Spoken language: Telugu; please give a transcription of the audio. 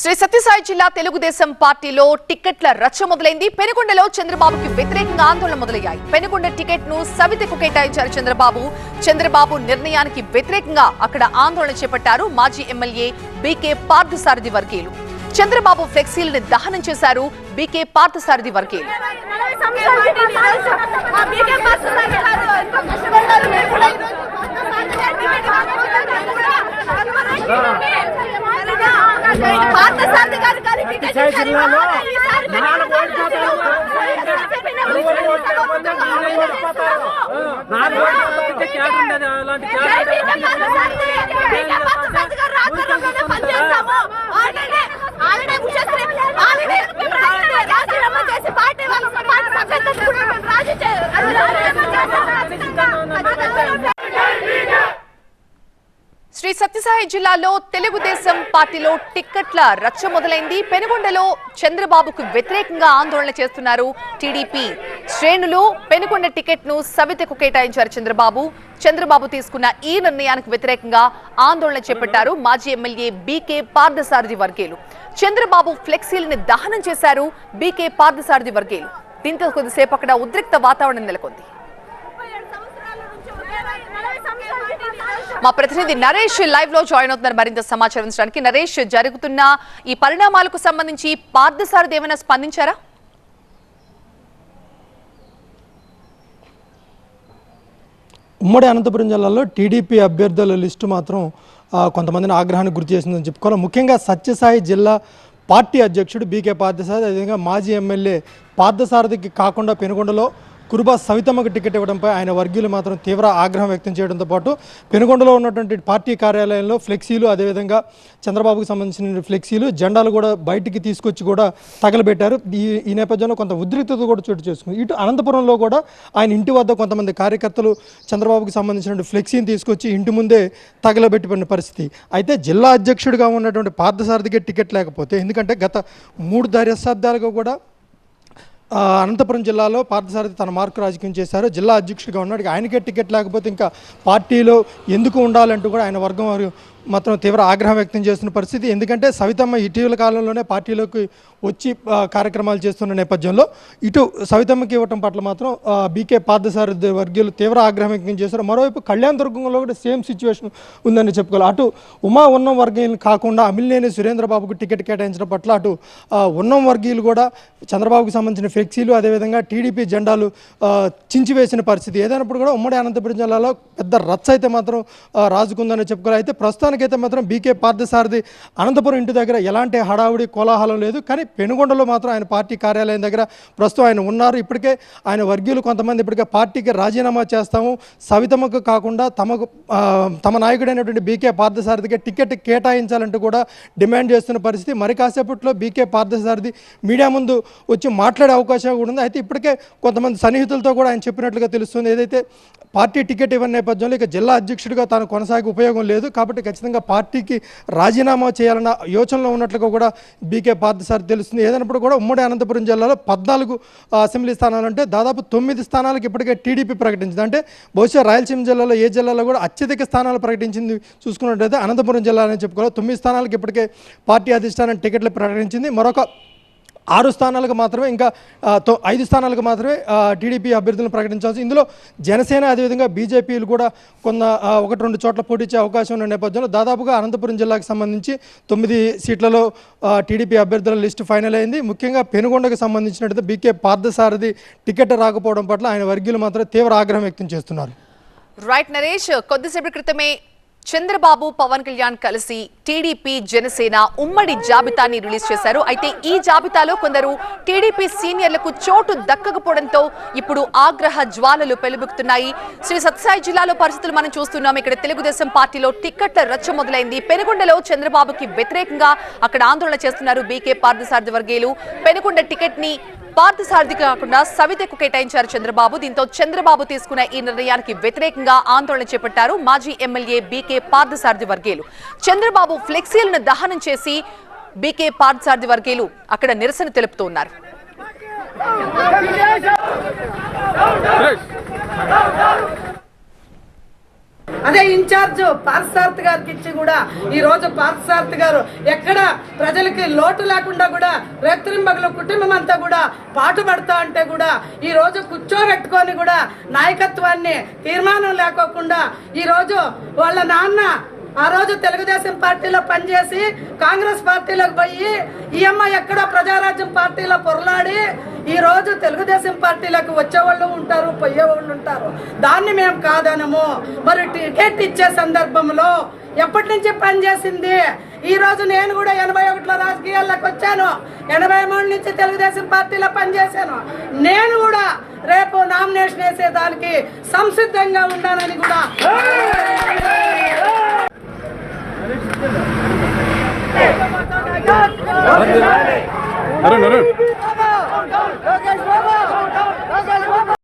శ్రీ సత్యసాయి జిల్లా తెలుగుదేశం పార్టీలో టికెట్ల రచ్చ మొదలైంది. పెనుగొండలో చంద్రబాబుకి వ్యతిరేకంగా ఆందోళన మొదలయ్యాయి. పెనుగొండ టికెట్ను సవితకు కేటాయించారు చంద్రబాబు. చంద్రబాబు నిర్ణయానికి వ్యతిరేకంగా అక్కడ ఆందోళన చేపట్టారు మాజీ ఎమ్మెల్యే బీకే పార్థసారథి వర్గీయులు. చంద్రబాబు ఫ్లెక్సీలను దహనం చేశారు బీకే పార్థసారథి వర్గీయులు. జిల్లాలో నాలుగు ఓడిపోతారు. ఓడిపోతారు. అలాంటి సత్యసాయి జిల్లాలో తెలుగుదేశం పార్టీలో టిక్కెట్ల రచ్చ మొదలైంది. పెనుగొండలో చంద్రబాబుకు వ్యతిరేకంగా ఆందోళన చేస్తున్నారు టీడీపీ. శ్రేణులు పెనుగొండ టికెట్ను సవితకు కేటాయించారు చంద్రబాబు. చంద్రబాబు తీసుకున్న ఈ నిర్ణయానికి వ్యతిరేకంగా ఆందోళన చేపట్టారు మాజీ ఎమ్మెల్యే బీకే పార్థసారథి వర్గీయులు చంద్రబాబు ఫ్లెక్సీలను దహనం చేశారు బీకే పార్థసారథి వర్గీయులు దీంతో కొద్దిసేపు అక్కడ ఉద్రిక్త వాతావరణం నెలకొంది. మా ప్రతినిధి నరేష్ లైవ్లో జాయిన్ అవుతున్నారు మరింత సమాచారం ఇచ్చడానికి నరేష్ జరుగుతున్న ఈ పరిణామాలకు సంబంధించి పార్థసారథి ఏమైనా స్పందించారా? ఉమ్మడి అనంతపురం జిల్లాలో టీడీపీ అభ్యర్థుల లిస్టు మాత్రం కొంతమందిని ఆగ్రహానికి గురి చేసిందని చెప్పుకోవాలి. ముఖ్యంగా సత్యసాయి జిల్లా పార్టీ అధ్యక్షుడు బీకే పార్థసారథి అదేవిధంగా మాజీ ఎమ్మెల్యే పార్థసారథికి కాకుండా పెనుగొండలో కురుబా సవితమ్మకు టికెట్ ఇవ్వడంపై ఆయన వర్గీయులు మాత్రం తీవ్ర ఆగ్రహం వ్యక్తం చేయడంతో పాటు పెనుగొండలో ఉన్నటువంటి పార్టీ కార్యాలయంలో ఫ్లెక్సీలు అదేవిధంగా చంద్రబాబుకు సంబంధించిన ఫ్లెక్సీలు జెండాలు కూడా బయటికి తీసుకొచ్చి కూడా తగలబెట్టారు. ఈ ఈ నేపథ్యంలో కొంత ఉద్రిక్తత కూడా చోటు చేసుకుంది. ఇటు అనంతపురంలో కూడా ఆయన ఇంటి వద్ద కొంతమంది కార్యకర్తలు చంద్రబాబుకు సంబంధించిన ఫ్లెక్సీని తీసుకొచ్చి ఇంటి ముందే తగలబెట్టిపోయిన పరిస్థితి. అయితే జిల్లా అధ్యక్షుడిగా ఉన్నటువంటి పార్థసారథికి టికెట్ లేకపోతే ఎందుకంటే గత మూడు దశాబ్దాలుగా కూడా అనంతపురం జిల్లాలో పార్థసారథి తన మార్కు రాజకీయం చేశారు. జిల్లా అధ్యక్షుడిగా ఉన్నాడు ఆయనకే టికెట్ లేకపోతే ఇంకా పార్టీలో ఎందుకు ఉండాలంటూ కూడా ఆయన వర్గం వారు మాత్రం తీవ్ర ఆగ్రహం వ్యక్తం చేస్తున్న పరిస్థితి. ఎందుకంటే సవితమ్మ ఇటీవల కాలంలోనే పార్టీలోకి వచ్చి కార్యక్రమాలు చేస్తున్న నేపథ్యంలో ఇటు సవితమ్మకి ఇవ్వటం పట్ల మాత్రం బీకే పార్థసారథి వర్గీయులు తీవ్ర ఆగ్రహం వ్యక్తం చేశారు. మరోవైపు కళ్యాణ్ దుర్గంలో కూడా సేమ్ సిచ్యువేషన్ ఉందని చెప్పుకోవాలి. అటు ఉమా ఉన్నం వర్గీయులు కాకుండా అమిలినేని సురేంద్రబాబుకు టికెట్ కేటాయించడం పట్ల అటు ఉన్నం వర్గీయులు కూడా చంద్రబాబుకు సంబంధించిన ఫ్లెక్సీలు అదేవిధంగా టీడీపీ జెండాలు చించివేసిన పరిస్థితి. ఏదైనప్పుడు కూడా ఉమ్మడి అనంతపురం జిల్లాలో పెద్ద రచ్చ అయితే మాత్రం రాజుకుందని చెప్పుకోవాలి. అయితే ప్రస్తుతానికి ప్రస్తుతానికైతే మాత్రం బీకే పార్థసారథి అనంతపురం ఇంటి దగ్గర ఎలాంటి హడావుడి కోలాహలం లేదు. కానీ పెనుగొండలో మాత్రం ఆయన పార్టీ కార్యాలయం దగ్గర ప్రస్తుతం ఆయన ఉన్నారు. ఇప్పటికే ఆయన వర్గీయులు కొంతమంది ఇప్పటికే పార్టీకి రాజీనామా చేస్తాము. సవితమకు కాకుండా తమకు తమ నాయకుడైనటువంటి బీకే పార్థసారథికి టికెట్ కేటాయించాలంటూ కూడా డిమాండ్ చేస్తున్న పరిస్థితి. మరి కాసేపట్లో బీకే పార్థసారథి మీడియా ముందు వచ్చి మాట్లాడే అవకాశం కూడా ఉంది. అయితే ఇప్పటికే కొంతమంది సన్నిహితులతో కూడా ఆయన చెప్పినట్లుగా తెలుస్తుంది. ఏదైతే పార్టీ టికెట్ ఇవ్వని నేపథ్యంలో ఇక జిల్లా అధ్యక్షుడిగా తాను కొనసాగే ఉపయోగం లేదు. కాబట్టి ఖచ్చితంగా పార్టీకి రాజీనామా చేయాలన్న యోచనలో ఉన్నట్లుగా కూడా బీకే పార్థసారి తెలుస్తుంది. ఏదైనప్పుడు కూడా ఉమ్మడి అనంతపురం జిల్లాలో పద్నాలుగు అసెంబ్లీ స్థానాలు అంటే దాదాపు తొమ్మిది స్థానాలకు ఇప్పటికే టీడీపీ ప్రకటించింది. అంటే బహుశా రాయలసీమ జిల్లాలో ఏ జిల్లాలో కూడా అత్యధిక స్థానాలు ప్రకటించింది చూసుకున్నట్టయితే అనంతపురం జిల్లా అని చెప్పుకోవాలి. తొమ్మిది స్థానాలకు ఇప్పటికే పార్టీ అధిష్టానం టికెట్లు ప్రకటించింది. మరొక ఆరు స్థానాలకు మాత్రమే ఇంకా తొ- ఐదు స్థానాలకు మాత్రమే టీడీపీ అభ్యర్థులను ప్రకటించాల్సి ఇందులో జనసేన అదేవిధంగా బీజేపీలు కూడా కొన్న ఒకటి రెండు చోట్ల పోటీచ్చే అవకాశం ఉన్న నేపథ్యంలో దాదాపుగా అనంతపురం జిల్లాకు సంబంధించి తొమ్మిది సీట్లలో టీడీపీ అభ్యర్థుల లిస్టు ఫైనల్ అయింది. ముఖ్యంగా పెనుగొండకు సంబంధించినట్టు బీకే పార్థసారథి టికెట్ రాకపోవడం పట్ల ఆయన వర్గీయులు మాత్రం తీవ్ర ఆగ్రహం వ్యక్తం చేస్తున్నారు. రైట్ నరేష్ కొద్దిసేపటి క్రితమే చంద్రబాబు పవన్ కళ్యాణ్ కలిసి టీడీపీ జనసేన ఉమ్మడి జాబితాని రిలీజ్ చేశారు. అయితే ఈ జాబితాలో కొందరు టీడీపీ సీనియర్లకు చోటు దక్కకపోవడంతో ఇప్పుడు ఆగ్రహ జ్వాలలు పెలుబుకుతున్నాయి శ్రీ సత్యసాయి జిల్లాలో పరిస్థితులు మనం చూస్తున్నాం. ఇక్కడ తెలుగుదేశం పార్టీలో టిక్కెట్ల రచ్చ మొదలైంది. పెనుగొండలో చంద్రబాబుకి వ్యతిరేకంగా అక్కడ ఆందోళన చేస్తున్నారు బీకే పార్థసారథి వర్గీయులు. పెనుగొండ టికెట్ని పార్థసారథి కాకుండా సవితకు కేటాయించారు చంద్రబాబు. దీంతో చంద్రబాబు తీసుకున్న ఈ నిర్ణయానికి వ్యతిరేకంగా ఆందోళన చేపట్టారు మాజీ ఎమ్మెల్యే బీకే పార్థసారథి వర్గీయులు. చంద్రబాబు ఫ్లెక్సీలను దహనం చేసి బీకే పార్థసారథి వర్గీయులు అక్కడ నిరసన తెలుపుతూ ఉన్నారు. అదే ఇన్ఛార్జ్ పార్సార్థ్ గారికి ఇచ్చి కూడా ఈ రోజు పార్సార్థ్ గారు ఎక్కడ ప్రజలకి లోటు లేకుండా కూడా రేత్రింబగలు కుటుంబం అంతా కూడా పాటుపడతా అంటే కూడా ఈ రోజు కూర్చోబెట్టుకొని కూడా నాయకత్వాన్ని తీర్మానం లేకోకుండా ఈ రోజు వాళ్ళ నాన్న ఆ రోజు తెలుగుదేశం పార్టీలో పనిచేసి కాంగ్రెస్ పార్టీలోకి పోయి ఈ అమ్మాయి ఎక్కడో ప్రజారాజ్యం పార్టీలో పొరలాడి ఈ రోజు తెలుగుదేశం పార్టీలకు వచ్చేవాళ్ళు ఉంటారు పోయేవాళ్ళు ఉంటారు. దాన్ని మేము కాదనము. మరి టికెట్ ఇచ్చే సందర్భంలో ఎప్పటి నుంచి పనిచేసింది? ఈ రోజు నేను కూడా ఎనభై ఒకటిలో రాజకీయాల్లోకి వచ్చాను. ఎనభై మూడు నుంచి తెలుగుదేశం పార్టీలో పనిచేశాను. నేను కూడా రేపు నామినేషన్ వేసేదానికి సంసిద్ధంగా ఉన్నానని కూడా Görün.